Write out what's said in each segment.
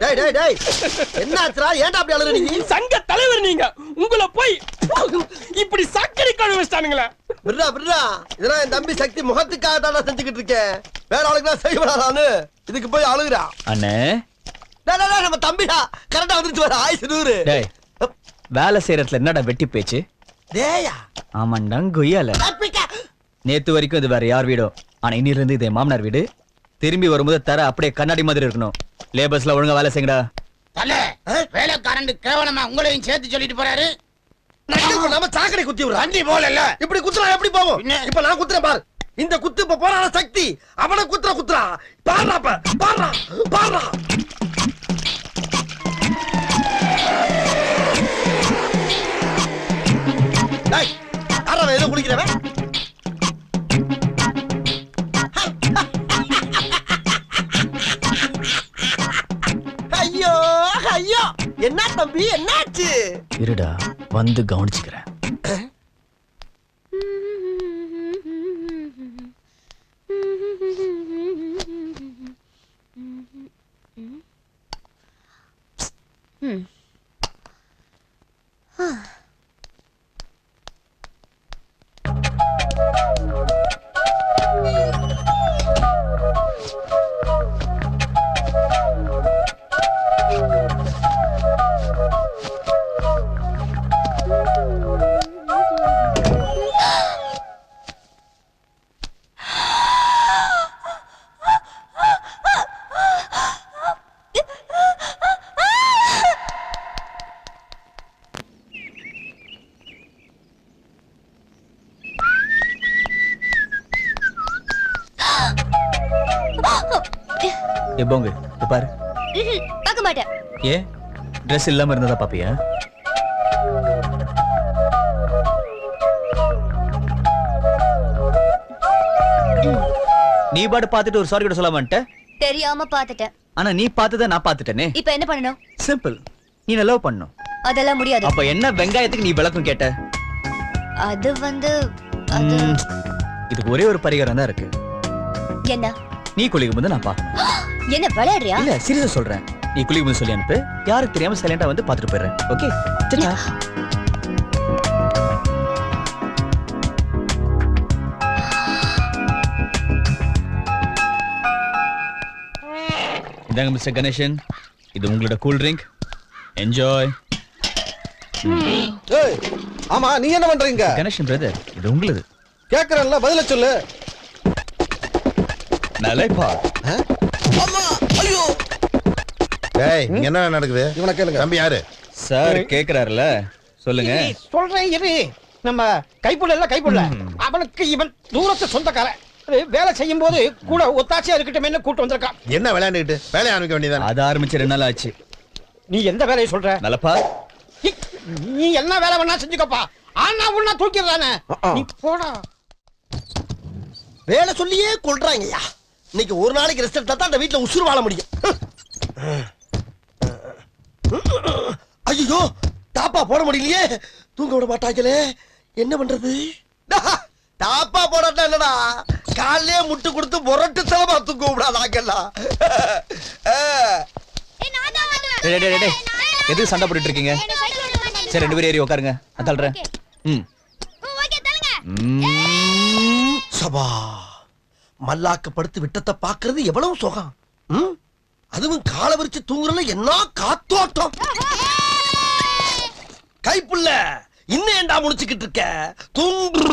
டேய் டேய் டேய். என்னாச்சுடா? ஏன்டா அப்படி அழுற நீ? சங்க தலைவர் நீங்க. உங்களை போய் இப்படி சக்கரை கழுவி வச்சிட்டானுங்களே. விட்றா விட்றா இதெல்லாம் என் தம்பி சக்தி முகத்துக்காக தான் செஞ்சுக்கிட்டு இருக்கேன் வேற ஆளுக்குலாம் செய்யப்படாதான்னு இதுக்கு போய் அழுகுறா. அண்ணே. டேய், டேய், டேய், நம்ம தம்பிடா. கரெக்டா வந்துருச்சு வர ஆயுசு நூறு டேய் வேலை செய்யறதுல என்னடா வெட்டி பேச்சு? டேயா. ஆமாண்டா கொய்யால. நேத்து வரைக்கும் இது வேற யார் வீடோ? ஆனா இன்னில இருந்து இது மாமனார் வீடு. திரும்பி வரும்போது தர அப்படியே கண்ணாடி மாதிரி இருக்கணும். லேபர்ஸ்ல ஒழுங்கா வேலை செய்யுங்கடா. தல வேலைக்காரன் கேவலமா உங்களையும் சேர்த்து சொல்லிட்டு போறாரு. பண்ணாம சாக்கடை குத்தி விடுறா வண்டி போகல இப்படி குத்துறா எப்படி போகும்? என்ன? இப்ப நான் குத்துறேன் பாரு. இந்த குத்து இப்ப போறான சக்தி. அவனை குத்துற குத்துறா. பாடுறா பாடுறா. பாடுறா. தம்பி என்னாச்சு? இருடா வந்து கவனிச்சுக்கிறேன். எப்போங்க இப்ப பாரு. பார்க்க மாட்டேன். ஏன் ட்ரெஸ் இல்லாம இருந்ததா பாப்பியா நீ பாட்டு பார்த்துட்டு ஒரு சாரி கூட சொல்ல மாட்ட தெரியாம பார்த்துட்டேன். ஆனா நீ பார்த்ததை நான் பார்த்துட்டேனே. இப்போ என்ன பண்ணணும்? சிம்பிள் நீ லவ் பண்ணும் அதெல்லாம் முடியாது. அப்ப என்ன வெங்காயத்துக்கு நீ விளக்கம் கேட்ட? அது வந்து அது இதுக்கு ஒரே ஒரு பரிகாரம் தான் இருக்கு. என்ன? நீ குளிக்கும் போது நான் பார்க்கணும். என்ன விளையாடுறியா? இல்ல சீரியஸா சொல்றேன். நீ குளிக்கும் சொல்லி அனுப்பு. யாருக்கு தெரியாம சைலண்டா வந்து பார்த்துட்டு போயிடுறேன். ஓகே சச்சா இதாங்க மிஸ்டர் கணேசன். இது உங்களோட கூல் ட்ரிங்க் என்ஜாய் ஏய் ஆமா நீ என்ன பண்றீங்க? கணேசன் பிரதர் இது உங்களுது. கேக்குறேன்ல பதில சொல்லு. நலைப்பா டேய் இங்க என்ன நடக்குது? இவனை கேளுங்க. தம்பி யாரு? சார் கேக்குறாருல சொல்லுங்க. சொல்றேன் இரு. நம்ம கைப்புள்ள இல்ல கைப்புள்ள. அவனுக்கு இவன் தூரத்து சொந்தக்காரன். வேலை செய்யும் போது கூட ஒத்தாச்சியா இருக்கட்டும் கூட்டு வந்திருக்கான். என்ன விளையாண்டுக்கிட்டு வேலையை ஆரம்பிக்க வேண்டியதானே அது ஆரம்பிச்சு ரெண்டு நாள் ஆச்சு. நீ எந்த வேலையை சொல்ற? நலப்பா. நீ- நீ என்ன வேலை வேணா செஞ்சுக்கப்பா. ஆனா உன்னா தூக்கிடுறானே. நீ போடா. வேலை சொல்லியே கொள்றாங்கய்யா இன்னைக்கு ஒரு நாளைக்கு ரெஸ்ட் எடுத்தா தான் அந்த வீட்டுல உசுறு வாழ முடியும். ஐயோ தாப்பா போட முடியலையே. தூங்க விட மாட்டாங்களே. என்ன பண்றது? தாப்பா போடாட்டா என்னடா? காலையே முட்டு கொடுத்து முரட்டு தலமா தூங்க விடாதாங்கல்லாம். எதுக்கு சண்டை போட்டுட்டு இருக்கீங்க? சரி ரெண்டு பேரும் ஏறி உட்காருங்க நான் தள்ளுறேன். ம். ம். சபா மல்லாக்க படுத்து விட்டத்தை பாக்குறது எவ்வளவு சுகம். ம்? அதுவும் காலை விரிச்சு தூங்குறதுல என்ன காத்தோட்டம்? கைப்புள்ள இன்னும் ஏன்டா முடிச்சுக்கிட்டு இருக்க? தூங்கு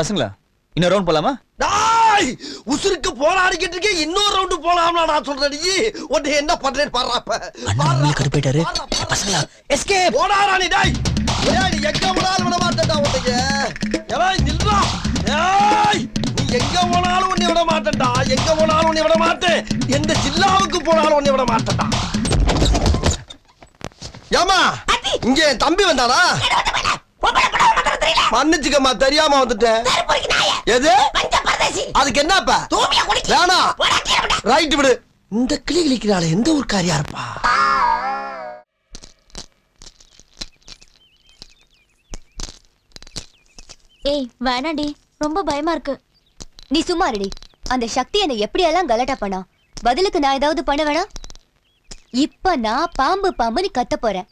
பசங்களா? இன்னொரு ரவுண்ட் போலாமா? உசுருக்கு போராடிக்கிட்டு இருக்கேன் இன்னொரு ரவுண்டு போலாம்ல நான் சொல்றேன் நீ உன்னை என்ன பண்றேன்னு பாடுறாப்ப அண்ணன் கடுப்பாயிட்டாரு பசங்களா எஸ்கேப் போடாடா நீ டாய். ஏய் நீ எங்க போனாலும் விட மாட்டேன்டா உன்னைய. ஏய் நில்றா. ஏய் நீ எங்க போனாலும் உன்னை விட மாட்டேன்டா. எங்க போனாலும் உன்னை விட மாட்டேன். எந்த ஜில்லாவுக்கு போனாலும் உன்னை விட மாட்டேன்டா. ஏமா இங்க என் தம்பி வந்தானா. மன்னிச்சுக்கம்மா தெரியாம வந்துட்டேன். எது? அதுக்கு என்னப்பா? வேணாம் ரைட் விடு. இந்த கிளி கிளிக்கிறாள் எந்த ஊர்க்காரியா இருப்பா? ஏய் வேணாடி ரொம்ப பயமா இருக்கு. நீ சும்மா இருடி. அந்த சக்தி என்னை எப்படியெல்லாம் கலட்டா பண்ணா? பதிலுக்கு நான் ஏதாவது பண்ண வேணா? இப்ப நான் பாம்பு பாம்புன்னு கத்த போறேன்.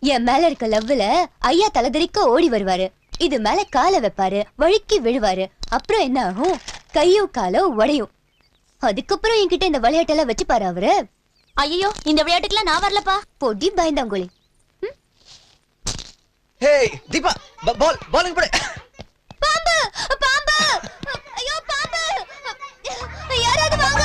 என் மேல இருக்க லவ்வுல ஐயா தலைதறிக்க ஓடி வருவாரு. இது மேல காலை வைப்பாரு வழுக்கி விழுவாரு. அப்புறம் என்ன ஆகும்? கையோ காலோ உடையும். அதுக்கப்புறம் என்கிட்ட இந்த விளையாட்டெல்லாம் வச்சு பாரு அவரு? ஐயோ இந்த விளையாட்டுக்குலாம் நான் வரலப்பா. பொடி பயந்தாங்குழி. ஹே தீபா பால் பாலுக்கு போடு. பாம்பு பாம்பு. ஐயோ பாம்பு. யாராவது வாங்க.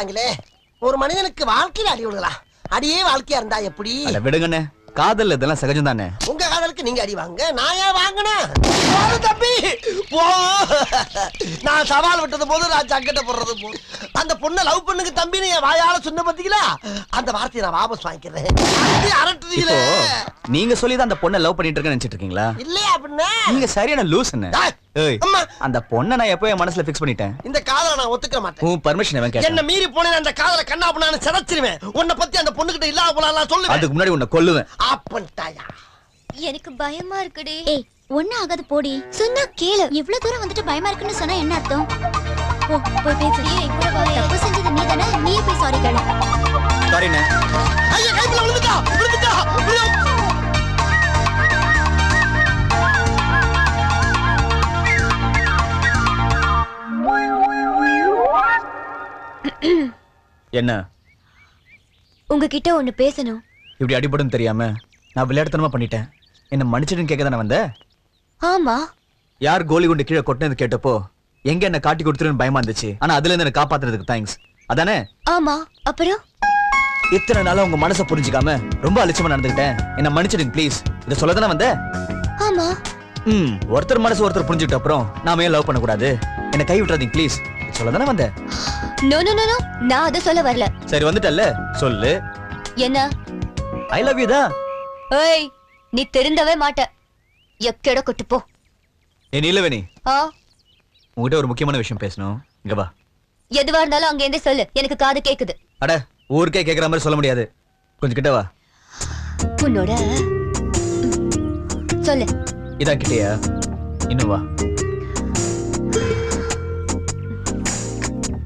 நரம்பாத்து ஒரு மனிதனுக்கு வாழ்க்கையில அடி விடுங்களா அடியே வாழ்க்கையா இருந்தா எப்படி? விடுங்கண்ணே. காதல் இதெல்லாம் சகஜம் தானே? உங்க காதலுக்கு நீங்க அடி வாங்க நான் ஏன் வாங்கினேன்? தம்பி? போ. நான் சவால் விட்டது போது நான் சங்கட்ட போடுறது போது அந்த பொண்ணை லவ் பண்ணுங்க தம்பின்னு என் வாயால சொன்ன பாத்தீங்களா? அந்த வார்த்தையை நான் வாபஸ் வாங்கிக்கிறேன் அரட்டுறீங்களே. நீங்க சொல்லி தான் அந்த பொண்ணை லவ் பண்ணிட்டு இருக்கேன்னு நினைச்சிட்டு இருக்கீங்களா? இல்லையா அப்படின்னா நீங்க சரியான லூஸ் என்ன? டேய், ஏய் அம்மா. அந்த பொண்ணை நான் எப்போ என் மனசுல ஃபிக்ஸ் பண்ணிட்டேன்? இந்த காதலை நான் ஒத்துக்க மாட்டேன். உன் பர்மிஷன் அவன் என்ன கேட்டேன் மீறி போனேன் அந்த காதலை கண்ணா பண்ணான்னு சிதைச்சிருவேன். உன்னை பத்தி அந்த பொண்ணுகிட்ட இல்லாம போலாம் சொல்லுவேன். அதுக்கு முன்னாடி உன்னை கொல்லுவேன். ஆப்பன்ட்டாயா எனக்கு பயமா இருக்குடி. ஏய் ஒண்ணு ஆகாது போடி. சொன்னா கேளு. இவ்ளோ தூரம் வந்துட்டு பயமா இருக்குன்னு சொன்னா என்ன அர்த்தம்? போ போய் பேசு. ஏய் கூட வா தப்பு செஞ்சது நீ தானே நீயே போய் சாரி கேளு. சாரிண்ணே ஐயா கைப்புல விழுந்துட்டா? விழுந்துட்டா? விழு. என்ன? உங்ககிட்ட ஒண்ணு பேசணும். இப்படி அடிபடும் தெரியாம நான் விளையாட்டுத்தனமா பண்ணிட்டேன். என்ன மன்னிச்சிடுன்னு கேட்க தானே வந்த? ஆமா. யார் கோலி குண்டு கீழே கொட்டினது கேட்டப்போ எங்க என்ன காட்டி கொடுத்துருன்னு பயமா இருந்துச்சு. ஆனா அதுல இருந்து என்ன காப்பாத்துறதுக்கு தேங்க்ஸ் அதானே? ஆமா. அப்புறம்? இத்தனை நாளா உங்க மனசை புரிஞ்சுக்காம ரொம்ப அலட்சியமா நடந்துக்கிட்டேன் என்ன மன்னிச்சிடுங்க ப்ளீஸ் இதை சொல்ல தானே வந்த? ஆமா. ம் ஒருத்தர் மனசு ஒருத்தர் புரிஞ்சுக்கிட்ட அப்புறம் நாம ஏன் லவ் பண்ணக்கூடாது? என்ன கை விட்டுறாதீங்க ப்ளீஸ் சொல்ல தானே வந்த? நோ நோ நோ நோ நான் அத சொல்ல வரல. சரி வந்துட்டல்ல. சொல்லு. என்ன? ஐ லவ் யூ தான். ஏய் நீ திருந்தவே மாட்ட. எக்கட கொட்டு போ. என் இல்லவேணி ஆ? உங்ககிட்ட ஒரு முக்கியமான விஷயம் பேசணும். இங்க வா. எதுவா இருந்தாலும் அங்க இருந்து சொல்லு. எனக்கு காது கேக்குது. அட ஊருக்கே கேக்குற மாதிரி சொல்ல முடியாது. கொஞ்சம் கிட்ட வா. உன்னோட சொல்லு. இதான் கிட்டயா? இன்னும் வா.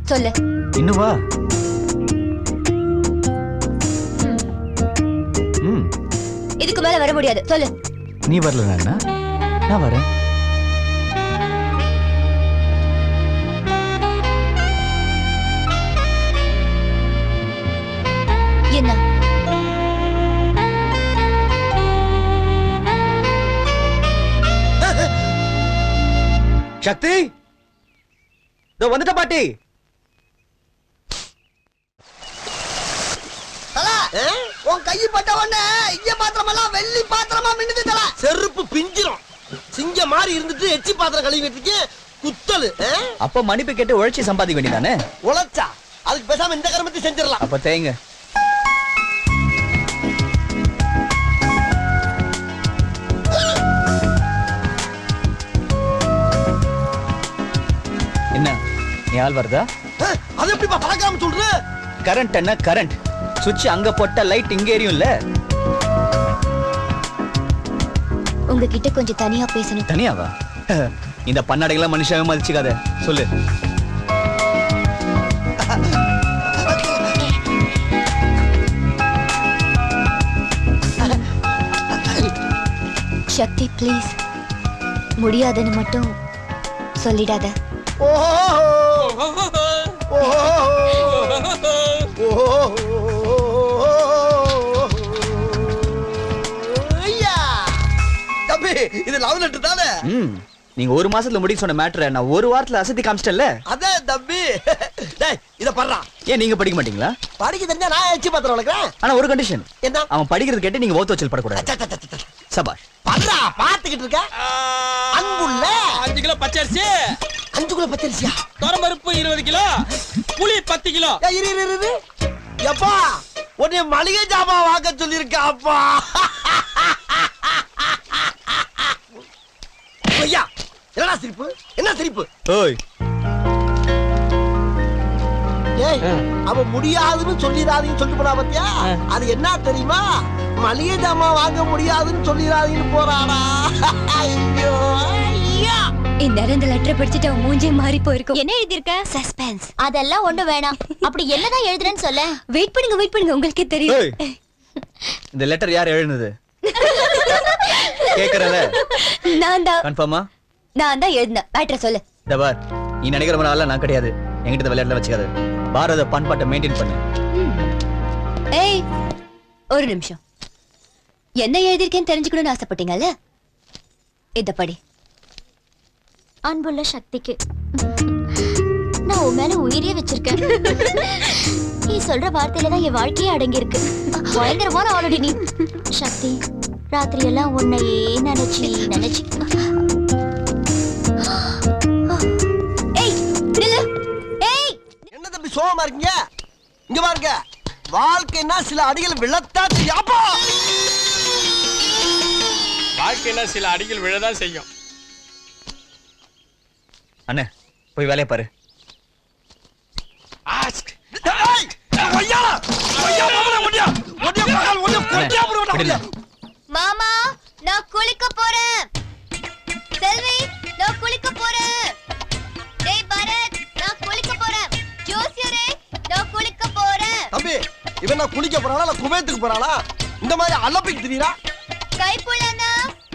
சொல்லு. இன்னும் வா. இதுக்கு மேல வர முடியாது. சொல்லு. நீ வரல நான் வரேன். என்ன? சக்தி! இதோ வந்துட்ட பாட்டி தல, உன் கை பட்ட உடனே இங்க பாத்திரம் எல்லாம் வெள்ளி பாத்திரமா மின்னுது தல. செருப்பு பிஞ்சிரும். சிங்க மாதிரி இருந்துட்டு எச்சி பாத்திரம் கழுவிட்டு குத்தலு? அப்ப மன்னிப்பு கேட்டு உழைச்சி சம்பாதிக்க வேண்டியதானே? உழைச்சா அதுக்கு பேசாம இந்த கருமத்தை செஞ்சிடலாம். அப்ப தேங்க என்ன நீ ஆள் வருதா? அது எப்படிப்பா பழக்காம சொல்ற? கரண்ட் என்ன கரண்ட். சுவிட்ச் அங்க போட்ட லைட் இங்க எரியும்ல? உங்ககிட்ட கொஞ்சம் தனியா பேசணும். தனியாவா? இந்த பன்னாடைகள்லாம் மனுஷாவே மதிச்சுக்காத. சொல்லு. சக்தி ப்ளீஸ் முடியாதுன்னு மட்டும் சொல்லிடாத. இது லவ் லெட்டர் தானே? நீங்க ஒரு மாசத்துல முடிக்க சொன்ன மேட்டரை நான் ஒரு வாரத்துல அசத்தி காமிச்சிட்டேன்ல? அதான் தம்பி. டேய் இத பண்றா ஏன் நீங்க படிக்க மாட்டீங்களா? படிக்க தெரிஞ்சா நான் எச்சி பாத்திரம் வளர்க்குறேன் ஆனா ஒரு கண்டிஷன் என்ன? அவன் படிக்கிறது கேட்டு நீங்க ஓத்து வச்சல் படக்கூடாது. சபாஷ். பண்றா பாத்துக்கிட்டு இருக்க. அன்புள்ள. அஞ்சு கிலோ பச்சரிசி. அஞ்சு குள்ள பச்சரிசியா? துவரம்பருப்பு இருபது கிலோ புளி பத்து கிலோ. ஏய், இரு இரு, இரு இரு. எப்பா? உன்னை மளிகை ஜாமான் வாங்க சொல்லியிருக்க அப்பா. ஐயா என்னடா சிரிப்பு? என்ன சிரிப்பு? ஓய். ஏய் அவ முடியாதுன்னு சொல்லிடாதீங்கன்னு சொல்லிட்டு போனா பாத்தியா? அது என்ன தெரியுமா? மளிகை ஜாமான் வாங்க முடியாதுன்னு சொல்லிடாதீங்கன்னு போறாடா. ஐயோ. ஐயா! இந்நேரம் இந்த லெட்டர் படிச்சுட்டு அவன் மூஞ்சே மாறி போயிருக்கும். என்ன எழுதியிருக்க? சஸ்பென்ஸ் அதெல்லாம் ஒண்ணு வேணாம். அப்படி என்னதான் எழுதுறேன்னு சொல்ல? வெயிட் பண்ணுங்க வெயிட் பண்ணுங்க உங்களுக்கே தெரியும். இந்த லெட்டர் யார் எழுதுனது? கேக்குறல. நான் தான். கன்ஃபார்மா நான் தான் எழுதினேன். மேட்ரை சொல்லு. இந்த பார் நீ நினைக்கிற மாதிரி நான் கிடையாது. என்கிட்ட இந்த விளையாட்டுல வச்சுக்காது. பாரத பண்பாட்டை மெயின்டைன் பண்ணு. ஏய் ஒரு நிமிஷம். என்ன எழுதியிருக்கேன்னு தெரிஞ்சுக்கணும்னு ஆசைப்பட்டீங்கல்ல? இத படி. அன்புள்ள சக்திக்கு. நான் உன் மேல உயிரியே வச்சிருக்கேன். நீ சொல்ற வார்த்தையில தான் என் வாழ்க்கையே அடங்கி இருக்கு பயங்கரமான ஆல்ரெடி நீ. சக்தி ராத்திரி எல்லாம் உன்னையே நினைச்சு நினைச்சு. ஏய் நில்லு. ஏய். என்ன தம்பி சோகமா இருக்கீங்க? இங்க பாருங்க. வாழ்க்கைன்னா சில அடிகள் விழத்தா செய்யும். வாழ்க்கையில சில அடிகள் விழதான் செய்யும். அண்ணே போய் வேலையை பாரு. மாமா நான் குளிக்க போறேன். செல்வி நான் குளிக்க போறேன். டேய் பரத் நான் குளிக்க போறேன். ஜோசியரே நான் குளிக்க போறேன். தம்பி இவன் நான் குளிக்க போறாளா இல்ல குபேத்துக்கு போறாளா? இந்த மாதிரி அலப்பிக்கு தெரியுறா? கைப்புள்ளனா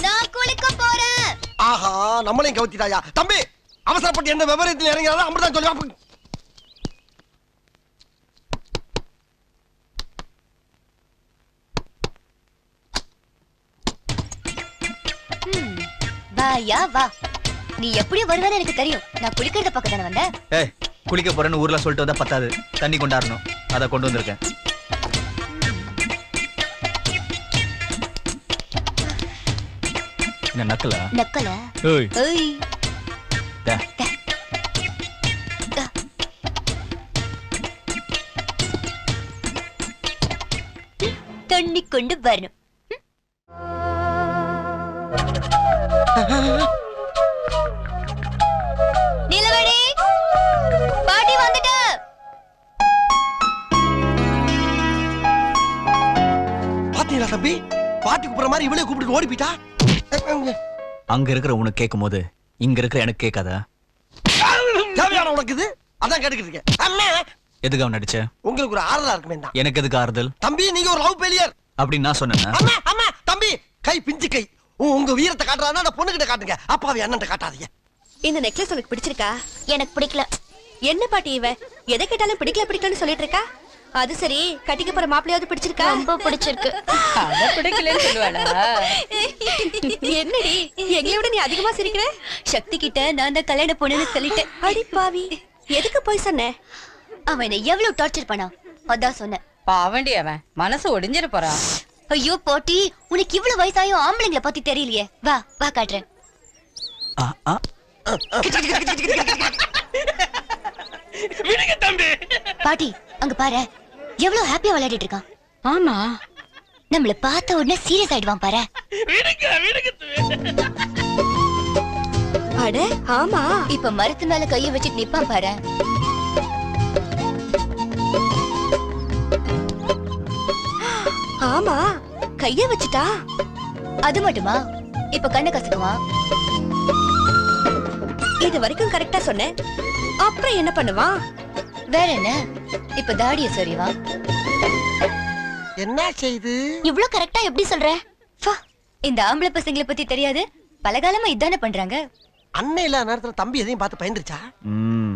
நான் குளிக்க போறேன். ஆஹா நம்மளையும் கவுத்திட்டாயா? தம்பி அவசரப்பட்டு என்ன விவரத்தில் இறங்கிறாரோ அப்படிதான் சொல்லி வாயா வா நீ எப்படி வருவேன்னு எனக்கு தெரியும். நான் குளிக்கிறத பக்கம் தானே வந்தேன். ஏய் குளிக்க போறேன்னு ஊர்ல சொல்லிட்டு வந்தா பத்தாது. தண்ணி கொண்டாடணும். அதை கொண்டு வந்திருக்கேன். என்ன நக்கலா? நக்கல? ஏய். தண்ணி கொண்டு வரணும் நிலவடி பாட்டி வந்துட்ட. பாத்தீங்களா தம்பி? பாட்டி கூப்பிடுற மாதிரி இவளே கூப்பிட்டு ஓடி போயிட்டா? அங்க இருக்கிற உனக்கு கேட்கும் போது இங்க இருக்கிற எனக்கு கேட்காதா? தேவையான உனக்கு இது? அதான் கேட்டுக்கிட்டு இருக்கேன். அம்மா எதுக்கு அவன் நடிச்ச? உங்களுக்கு ஒரு ஆறுதலா இருக்குமே தான் எனக்கு எதுக்கு ஆறுதல்? தம்பி நீங்க ஒரு லவ் ஃபெயிலியர் அப்படின்னு நான் சொன்னேன்னா அம்மா அம்மா தம்பி கை பிஞ்சு கை. உங்க வீரத்தை காட்டுறாருன்னா அந்த பொண்ணுகிட்ட காட்டுங்க. அப்பாவி அண்ணன் காட்டாதீங்க. இந்த நெக்லஸ் உனக்கு பிடிச்சிருக்கா? எனக்கு பிடிக்கல. என்ன பாட்டி இவ? எதை கேட்டாலும் பிடிக்கல பிடிக்கலன்னு சொல்லிட்டு இருக்கா? அது சரி கட்டிக்க போற மாப்பிளையாவது பிடிச்சிருக்கா? ரொம்ப பிடிச்சிருக்கு. அத பிடிக்கலன்னு சொல்லுவாளா? என்னடி எங்களை விட நீ அதிகமா சிரிக்கிற? சக்தி கிட்ட நான் தான் கல்யாண பொண்ணுன்னு சொல்லிட்டேன். அடி பாவி. எதுக்கு போய் சொன்ன? அவன் என்னை எவ்வளவு டார்ச்சர் பண்ணான் அதான் சொன்னேன். பாவண்டி அவன். மனசு ஒடிஞ்சிட போறான் ஐயோ போட்டி. உனக்கு இவ்வளவு வயசாயும் ஆம்பளைங்களை பத்தி தெரியலையே. வா வா காட்டுறேன். ஆ, ஆ, விடுங்க தம்பி. பாட்டி அங்க பாரு. எவ்வளவு ஹாப்பியா விளையாடிட்டு இருக்கான். ஆமா. நம்மள பார்த்த உடனே சீரியஸ் ஆயிடுவான் பாரு. விடுங்க விடுங்க. அட ஆமா. இப்ப மரத்து மேல கைய வச்சுட்டு நிப்பான் பாரு. ஆமா. கைய வச்சுட்டா? அது மட்டுமா? இப்ப கண்ணை கசக்குவான். இது வரைக்கும் கரெக்டா சொன்னேன். அப்புறம் என்ன பண்ணுவான் வேற என்ன? இப்ப தாடிய சொறிவான் என்ன செய்து? இவ்ளோ கரெக்டா எப்படி சொல்ற? ஃபா, இந்த ஆம்பளை பசங்களை பத்தி தெரியாது. பலகாலமா இதானே பண்றாங்க. அண்ணன் இல்லாத நேரத்துல தம்பி எதையும் பார்த்து பயந்துருச்சா? ம்,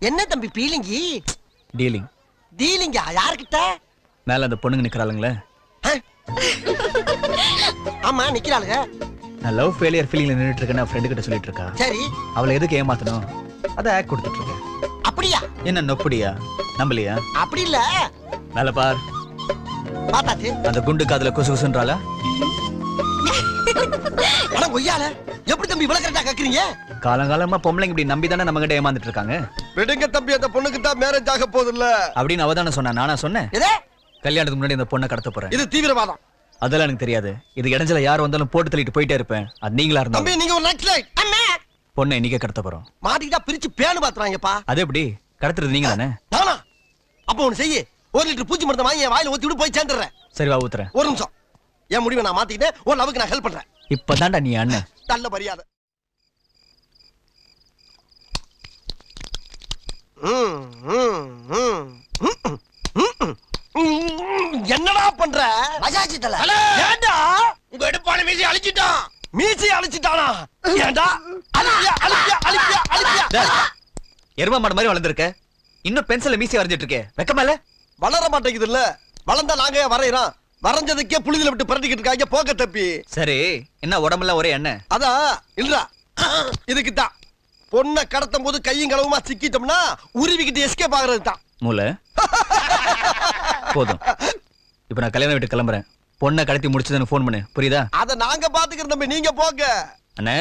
என்ன தம்பி பீலிங்கி? டீலிங். டீலிங்கா? யாருக்கிட்ட? மேல அந்த பொண்ணுங்க நிக்கிறாளுங்களே. ஆ? ஆமா நிக்கிறாளுங்க. நான் லவ் ஃபெயிலியர் ஃபீலிங்ல நின்னுட்டு இருக்கேன்னு ஃப்ரெண்டு கிட்ட சொல்லிட்டு இருக்கா சரி. அவளை எதுக்கு ஏமாத்தணும்? அதை ஆக் கொடுத்துட்டு இருக்கேன் அப்படியா? என்ன நொப்படியா? நம்பலையா? அப்படி இல்ல. மேல பார். பார்த்தாச்சு அந்த குண்டு காதுல குசு குசுன்றால ஆனா கொய்யால எப்படி தம்பி இவ்வளவு கரெக்டா கேக்குறீங்க? காலங்காலமா பொம்பளைங்க இப்படி நம்பி தானே நம்ம கிட்ட ஏமாந்துட்டு இருக்காங்க விடுங்க தம்பி அந்த பொண்ணுக்கு தான் மேரேஜ் ஆக போகுது இல்ல அப்படின்னு அவ தானே சொன்னா நானா சொன்னேன். கல்யாணத்துக்கு முன்னாடி இந்த பொண்ணை கடத்த போறேன். இது தீவிரவாதம். அதெல்லாம் எனக்கு தெரியாது. இது இடைஞ்சல யார் வந்தாலும் போட்டு தள்ளிட்டு போயிட்டே இருப்பேன். அது நீங்களா தம்பி இருந்தாலும் நீங்க ஒரு நக்ஸலைட் அம்மா பொண்ணை இன்னைக்கே கடத்த போறோம். மாட்டிக்கிட்டா பிரிச்சு பேனு பாத்துறாங்கப்பா அது எப்படி? கடத்துறது நீங்க தானே? நானா? அப்ப ஒண்ணு செய்யு. ஒரு லிட்டர் பூச்சி மருந்தை வாங்கி என் வாயில ஊத்தி விட்டு போய் சேர்ந்துடுறேன். சரி வா ஊத்துறேன். ஒரு நிமிஷம். என் முடிவை நான் மாத்திக்கிட்டேன். ஒரு லவ்வுக்கு நான் ஹெல்ப் பண்றேன். இப்பதான்டா நீ அண்ணன். நல்ல மரியாதை ம், ம், ம், ம், ம், ம், ம். என்னடா பண்ற தல ஏண்டா? உங்க எடுப்பான மீசி அழிச்சிட்டான். மீசி அழிச்சிட்டானா? ஏண்டா? அழிப்பியா அழிப்பியா அழிப்பியா அழிப்பியா எரும மாடு மாதிரி வளர்ந்துருக்க. இன்னும் பென்சில மீசி வரைஞ்சிட்டு இருக்கே. வெக்கமா இல்ல? வளர மாட்டேங்குது இல்ல. வளர்ந்தா நாங்க வரையறோம்? வரைஞ்சதுக்கே புழுதில விட்டு பரட்டிக்கிட்டு இருக்காங்க. போக்க தப்பி சரி என்ன உடம்புல ஒரே எண்ணெய் அதான் இல்லடா. இதுக்கு தான். பொண்ணை கடத்தும் போது கையும் களவுமா சிக்கிட்டோம்னா உருவிக்கிட்டு எஸ்கேப் ஆகுறது தான் மூளை. போதும். இப்ப நான் கல்யாணம் விட்டு கிளம்புறேன். பொண்ணை கடத்தி முடிச்சதுன்னு ஃபோன் பண்ணு. புரியுதா? அத நாங்க பாத்துக்கிறோம் தம்பி நீங்க போங்க. அண்ணே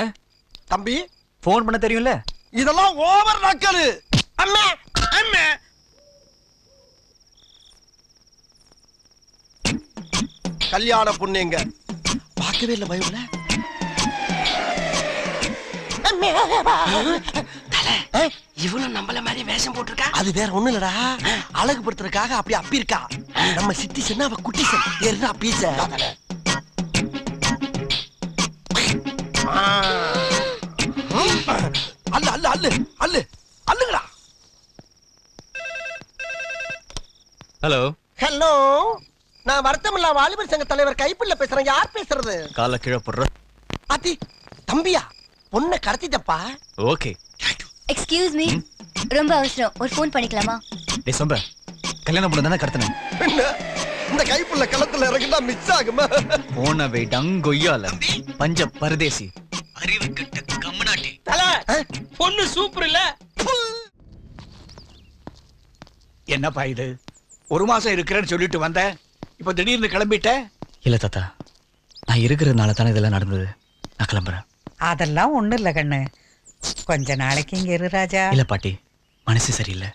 தம்பி ஃபோன் பண்ண தெரியும்ல? இதெல்லாம் ஓவர் நக்கலு. அம்மா அம்மா. கல்யாண பொண்ணு எங்க பார்க்கவே இல்ல பயவுல இவனும் நம்மள மாதிரி வேஷம் போட்டிருக்கா? அது வேற ஒண்ணு இல்லடா. அழகுபடுத்துறதுக்காக அப்படி அப்பி இருக்கா நம்ம சித்தி சொன்னா அவ குட்டி பீச அல்ல அல்ல அல்லு அல்லு அல்லுங்கடா. ஹலோ ஹலோ நான் வருத்தமில்லா வாலிபர் சங்க தலைவர் கைப்புள்ள பேசுறேன். யார் பேசுறது? கால கீழே போடுற. அத்தி தம்பியா? பொண்ணை கடத்திட்டப்பா. Okay excuse me? ரொம்ப அவசரம். ஒரு ஃபோன் பண்ணிக்கலாமா? டேய் சொம்ப. கல்யாணம் பண்ண தானே கடத்தினேன் என்ன இந்த கைப்புள்ள களத்துல இறங்கினா மிஸ் ஆகுமா? போன வை டங்கொய்யால பஞ்ச பரதேசி அறிவு கெட்ட கம்மநாட்டி பொண்ணு சூப்பர் இல்ல. என்னப்பா இது? ஒரு மாசம் இருக்கிறேன்னு சொல்லிட்டு வந்த? இப்ப திடீர்னு கிளம்பிட்ட? இல்ல தாத்தா நான் இருக்கிறதுனால தானே இதெல்லாம் நடந்தது. நான் கிளம்புறேன். அதெல்லாம் ஒண்ணும் இல்ல கண்ணு. கொஞ்ச நாளைக்கு இங்க இரு ராஜா. இல்ல பாட்டி மனசு சரியில்லை.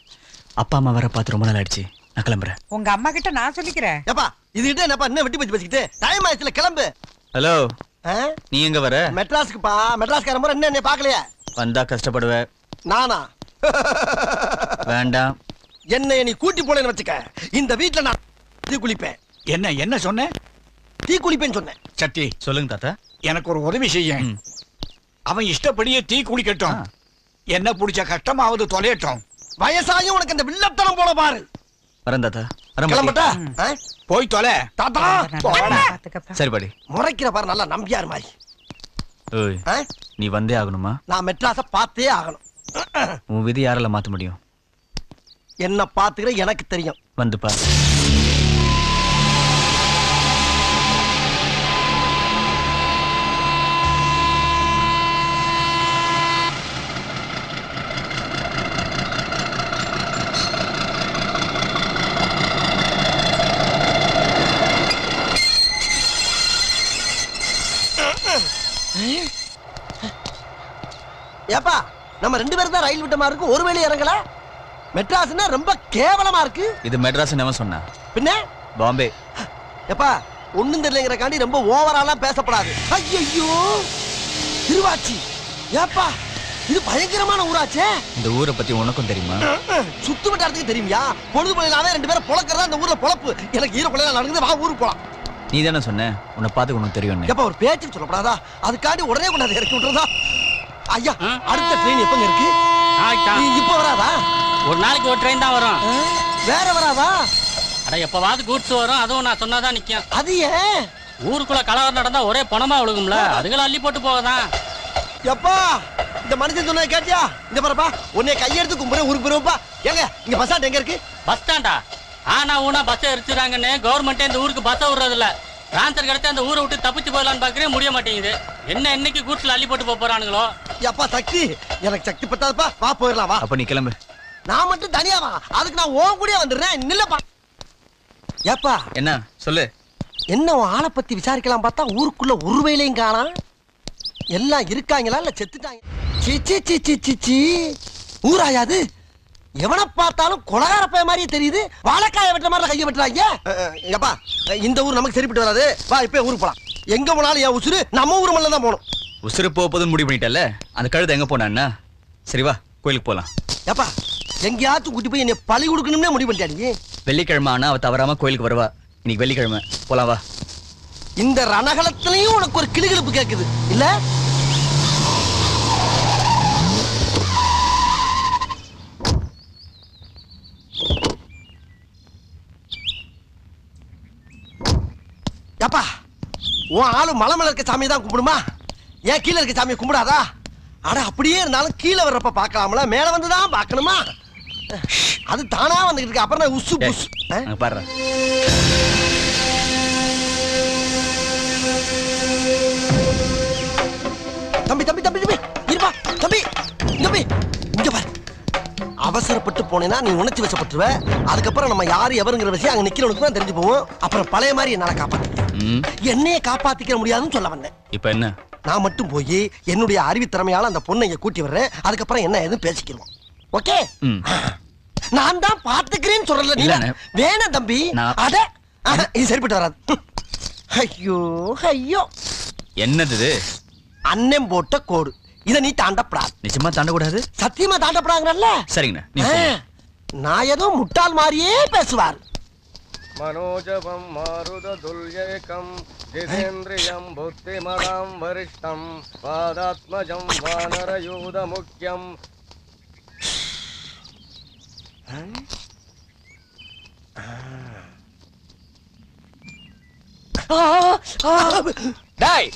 அப்பா அம்மா வர பார்த்து ரொம்ப நாள் ஆயிடுச்சு. நான் கிளம்புறேன். உங்க அம்மா கிட்ட நான் சொல்லிக்கிறேன். ஏப்பா இதுகிட்ட என்னப்பா என்ன வெட்டி பச்சு பேசிக்கிட்டு டைம் ஆயிடுச்சுல கிளம்பு. ஹலோ ஆ? நீ எங்க வர? மெட்ராஸ்க்குப்பா மெட்ராஸ்கார முறை என்ன என்னை பார்க்கலையே? வந்தா கஷ்டப்படுவ. நானா? வேண்டாம். என்னை நீ கூட்டி போலேன்னு வச்சுக்க. இந்த வீட்ல நான் தீ குளிப்பேன். என்ன என்ன சொன்ன? தீ குளிப்பேன்னு சொன்னேன். சத்தி சொல்லுங்க தாத்தா. எனக்கு ஒரு உதவி செய்ய ம். அவன் இஷ்டப்படியே டீ குடிக்கட்டும். ஆ. என்ன பிடிச்ச கஷ்டமாவது தொலையட்டும். வயசாயும் உனக்கு அந்த வில்லத்தனம் போல பாரு. வரேன் தாத்தா வரேன் பாட்டி. கிளம்பட்டா? போய் தொலை. தாத்தா! சரி பாடி. முறைக்கிற பாரு நல்லா நம்பியார் மாதிரி ஓய்? நீ வந்தே ஆகணுமா? நான் மெட்ராஸ பார்த்தே ஆகணும். உன் விதி யாரால மாத்த முடியும்? என்ன பாத்துக்கிற எனக்கு தெரியும். வந்து பாரு. ஏப்பா நம்ம ரெண்டு பேரும் தான் ரயில் விட்ட மாதிரி இருக்கு. ஒரு வேளை இறங்கல. மெட்ராஸ்னா ரொம்ப கேவலமா இருக்கு. இது மெட்ராஸ் எவன் சொன்னா. பின்ன? பாம்பே. ஏப்பா ஒண்ணும் தெரியலங்கிறக்காண்டி ரொம்ப ஓவராலாம் பேசப்படாது. ஐயோ திருவாச்சி ஏப்பா இது பயங்கரமான ஊராச்சே. இந்த ஊரை பத்தி உனக்கும் தெரியுமா? சுத்து வட்டாரத்துக்கு தெரியுமியா? பொழுது போயினாவே ரெண்டு பேரும் பொழக்கிறதா இந்த ஊர்ல பொழப்பு. எனக்கு ஈர பிள்ளைங்க நடக்குது வா ஊருக்கு போலாம். நீ தானே சொன்ன? உன்னை பார்த்து உனக்கு தெரியும் ஏப்பா ஒரு பேச்சு சொல்லப்படாதா? அதுக்காண்டி உடனே கொண்டாந்து இறக்கி விட்டுறதா? ஐயா அடுத்த ட்ரெயின் எப்பங்க இருக்கு? இப்ப வராதா? ஒரு நாளைக்கு ஒரு ட்ரெயின் தான் வரும்? வேற வராதா? அட எப்பவாவது கூட்ஸ் வரும். அதுவும் நான் சொன்னாதான் நிக்கும். அது ஏன்? ஊருக்குள்ள கலவரம் நடந்தா ஒரே பணமா விழுகும்ல. அதுகளை அள்ளி போட்டு போகதான். எப்பா இந்த மனுஷன் சொன்னதை கேட்டியா? இந்த பாருப்பா உன்னை கையெடுத்து கும்புற ஊருக்கு போயிருப்பா ஏங்க இங்க பஸ் ஸ்டாண்ட் எங்க இருக்கு? பஸ் ஸ்டாண்டா ஆனா ஊனா பஸ் எரிச்சுறாங்கன்னு கவர்மெண்டே இந்த ஊருக்கு பஸ் விடுறது இல்ல டிரான்ஸ்ஃபர் கிடைச்சு அந்த ஊரை விட்டு தப்பிச்சு போயிடலான்னு பாக்குறேன் முடிய மாட்டேங்குது. என்ன என்னைக்கு கூட்டுல அள்ளி போட்டு போறானுங்களோ? எப்பா சக்தி. எனக்கு சக்தி பத்தாதுப்பா. வா போயிடலாம் வா. அப்ப நீ கிளம்பு. நான் மட்டும் தனியா வா. அதுக்கு நான் ஓன் கூடயே வந்துடுறேன். நில்லப்பா. ஏப்பா. என்ன? சொல்லு. என்ன ஆளை பத்தி விசாரிக்கலாம் பார்த்தா ஊருக்குள்ள ஒரு வேலையும் காணாம். எல்லாம் இருக்காங்களா இல்ல செத்துட்டாங்க? சீ சீ சீ சீ சீ சீ. ஊராயாது எவனை பார்த்தாலும் கொலகார பைய மாதிரியே தெரியுது. வாழைக்காய வெட்டுற மாதிரி கையை வெட்டுறாங்க. ஏப்பா இந்த ஊர் நமக்கு சரிப்பட்டு வராது. வா இப்ப ஊருக்கு போலாம். எங்க போனாலும் என் உசுரு நம்ம ஊர் மேல தான் போகணும். உசுறு போக போதுன்னு முடிவு பண்ணிட்டல அந்த கழுதை எங்க போனா சரி வா கோயிலுக்கு போலாம். ஏப்பா எங்கேயாச்சும் கூட்டி போய் என்னை பழி கொடுக்கணும்னே முடிவு பண்ணிட்டாடி வெள்ளிக்கிழமை ஆனா அவ தவறாம கோயிலுக்கு வருவா. இன்னைக்கு வெள்ளிக்கிழமை. போலாம் வா. இந்த ரணகலத்திலையும் உனக்கு ஒரு கிளுகிழப்பு கேக்குது. இல்ல? ஏப்பா உன் ஆளு மலை மேல இருக்க சாமியை தான் கும்பிடுமா? ஏன் கீழே இருக்க சாமியை கும்பிடாதா? அட அப்படியே இருந்தாலும் கீழே வர்றப்ப பார்க்கலாம்ல. மேல வந்து தான் பார்க்கணுமா? அது தானா வந்துகிட்டு இருக்கு. அப்புறம் நான் உசு புஸ் பாரு தம்பி தம்பி தம்பி தம்பி இருப்பா. தம்பி தம்பி இங்க பாரு. அவசரப்பட்டு போனேன்னா நீ உணர்ச்சி வசப்பட்டுருவ. அதுக்கப்புறம் நம்ம யாரு எவருங்கிற விஷயம் அங்க நிக்கிறவனுக்கு தான் தெரிஞ்சு போவோம் அப்புறம் பழைய மாதிரி என்னால ம் என்னைய காப்பாத்திக்க முடியாதுன்னு சொல்ல வந்தேன். இப்ப என்ன? நான் மட்டும் போய் என்னுடைய அறிவு திறமையால அந்த பொண்ணை இங்க கூட்டி வர்றேன். அதுக்கப்புறம் என்ன எதுவும் பேசிக்கிடுவோம். ஓகே? நான் தான் பாத்துக்கிறேன்னு சொல்றல நீ. வேணாம் தம்பி. ஆஹா, இது சரிப்பட்டு வராது. ஐயோ ஐயோ. என்னது அண்ணன் போட்ட கோடு. இதை நீ தாண்டப்படாது. நிச்சயமா தாண்டக்கூடாது? சத்தியமா தாண்டப்படாங்கல்ல சரிங்கண்ணா. நான் ஏதோ முட்டாள் மாதிரியே பேசுவார். मनोजवं मारुदुल्यैकं जितेन्द्रियं बुद्धिमदां वरिष्ठं पादात्मजं वानरयूधमुख्यम् டாய்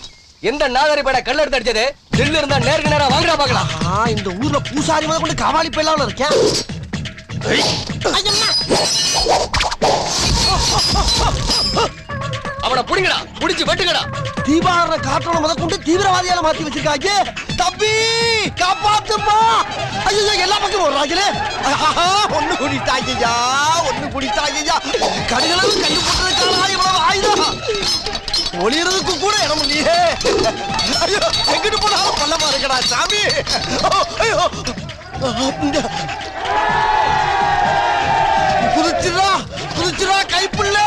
எந்த நாதாரி பட கல்ல எடுத்து அடிச்சது தில்லு இருந்தா நேருக்கு நேரம் வாங்குறா பாக்கலாம் இந்த ஊர்ல பூசாரி முதல் கொண்டு காவாலி போயிடலாம் இருக்கேன் அவனை புடிங்கடா புடிச்சு வெட்டுங்கடா. தீபாவளி காற்றோட முத கொண்டு தீவிரவாதியால மாத்தி வச்சிருக்காங்க தம்பி காப்பாத்துமா ஐயோ எல்லா பக்கம் வர்றாங்களே ஆஹா, ஒண்ணு குடித்தாங்கய்யா ஒண்ணு குடித்தாங்கய்யா கடுகளவு கண்டு போட்டதுக்கான இவ்வளவு ஆயுதம் ஒளியறதுக்கு கூட இடம் இல்லையே. ஐயோ எங்கிட்டு போனாலும் பள்ளமா இருக்கடா சாமி. ஐயோ. குதிச்சுடா குதிச்சுடா கைப்புள்ள!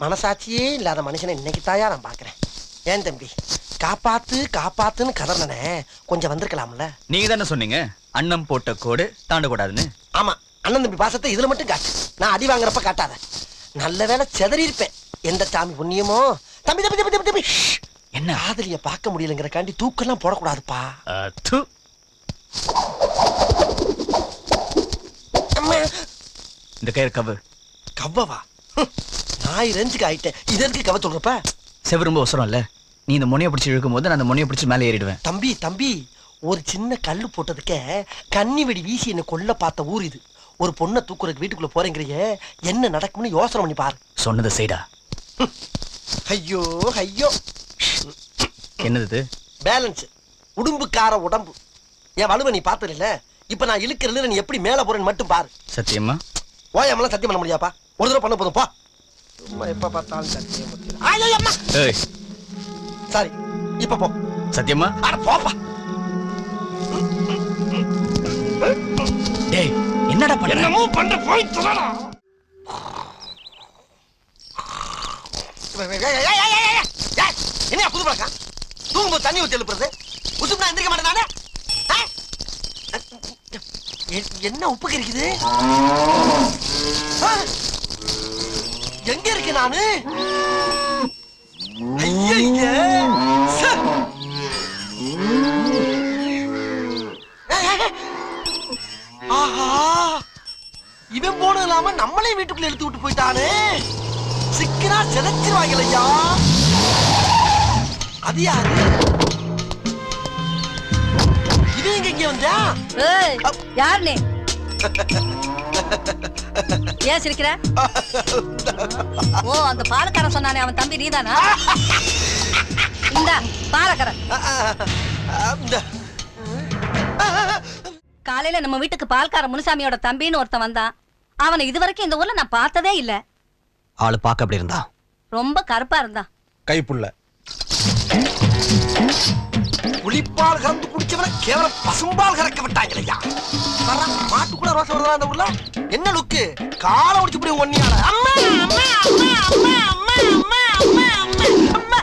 மனசாட்சியே இல்லாத மனுஷனை இன்னைக்கு தாயா நான் பாக்குறேன் ஏன் தம்பி? காப்பாத்து காப்பாத்துன்னு கதறனே கொஞ்சம் வந்திருக்கலாம்ல. நீங்க தானே சொன்னீங்க? அன்னம் போட்ட கோடு தாண்டக்கூடாதுன்னு. ஆமா அண்ணன் தம்பி பாசத்தை இதுல மட்டும் காட்டு. நான் அடி வாங்குறப்ப காட்டாத. நல்ல வேளை செதறி இருப்பேன். எந்த சாமி புண்ணியமோ? தம்பி தம்பி தம்பி தம்பி. என்ன? காதலிய பார்க்க முடியலங்கிறக்காண்டி தூக்கெல்லாம் போடக்கூடாதுப்பா. இந்த கயிறு கவு கவ்வவா. நாய் ரேஞ்சுக்கு ஆயிட்டேன். இது எதுக்கு கவ சொல்றப்ப? செவு ரொம்ப அவசரம் இல்ல நீ இந்த முனையை பிடிச்சி இழுக்கும் போது நான் அந்த முனையை பிடிச்சி மேலே ஏறிடுவேன். தம்பி தம்பி ஒரு சின்ன கல்லு போட்டதுக்கே கன்னி வெடி வீசி என்னை கொல்ல பார்த்த ஊர் இது. ஒரு பொண்ணை தூக்குறதுக்கு வீட்டுக்குள்ள போறேங்கிறியே என்ன நடக்கும்னு யோசனை பண்ணி பாரு. சொன்னது செய்டா. ஐயோ ஐயோ. என்னது இது? பேலன்ஸ். உடும்புக்கார உடம்பு. என் வலுவை நீ பார்த்ததில்ல. இப்ப நான் இழுக்கிறதுல நீ எப்படி மேல போறேன்னு மட்டும் பாரு. சத்தியமா? ஓயாமலாம் சத்தியம் பண்ண முடியாப்பா? ஒரு தடவை பண்ண போதும் போ. சும்மா எப்ப பார்த்தாலும் சத்தியம் பத்தியம். ஐயோ, அம்மா ஏய் சாரி இப்ப போ சத்தியமா அட போப்பா டேய் என்னடா பண்ண என்னமோ பண்ண போய் சொல்லடா என்ன புது பழக்கம் தூங்கும்போது தண்ணி ஊத்தி எழுப்புறது உசுப்புனா எந்திரிக்க மாட்டேன் நானே என்ன உப்பு கறிக்குது? எங்க இருக்கு நானு ஆஹா! இவன் போனது இல்லாம நம்மளே வீட்டுக்குள்ள எடுத்து விட்டு போயிட்டானே! சிக்கனா செதைச்சிருவாங்க ஐயா அது யாரு? இது எங்க இங்க வந்தா? யாருனே? ஏன் சிரிக்கிற? ஓ அந்த பாலக்காரன் சொன்னானே அவன் தம்பி நீதானா? இந்த பாலக்காரன். காலையில நம்ம வீட்டுக்கு பால்கார முனுசாமியோட தம்பின்னு ஒருத்தன் வந்தான். அவனை இதுவரைக்கும் இந்த ஊர்ல நான் பார்த்ததே இல்ல. ஆளு பார்க்க அப்படி இருந்தா? ரொம்ப கருப்பா இருந்தான். கைப்புள்ள புளிப்பால் கறந்து குடிச்சவன கேவலம் பசும்பால் கறக்க விட்டாங்களையா வர்றா, மாட்டுக்குள்ள ரோசம் வருதா அந்த ஊர்ல? என்ன லுக்கு? காலை ஒடிச்சு போய் ஒன்னியால அம்மா அம்மா அம்மா அம்மா அம்மா அம்மா அம்மா அம்மா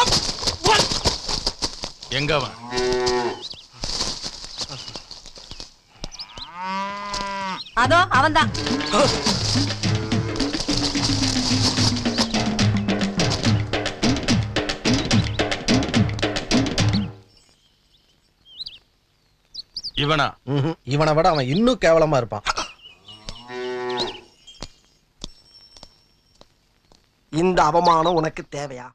அம்மா. எங்க அவன்? அதோ அவன்தான். இவனா. இவனை விட அவன் இன்னும் கேவலமா இருப்பான். இந்த அவமானம் உனக்கு தேவையா?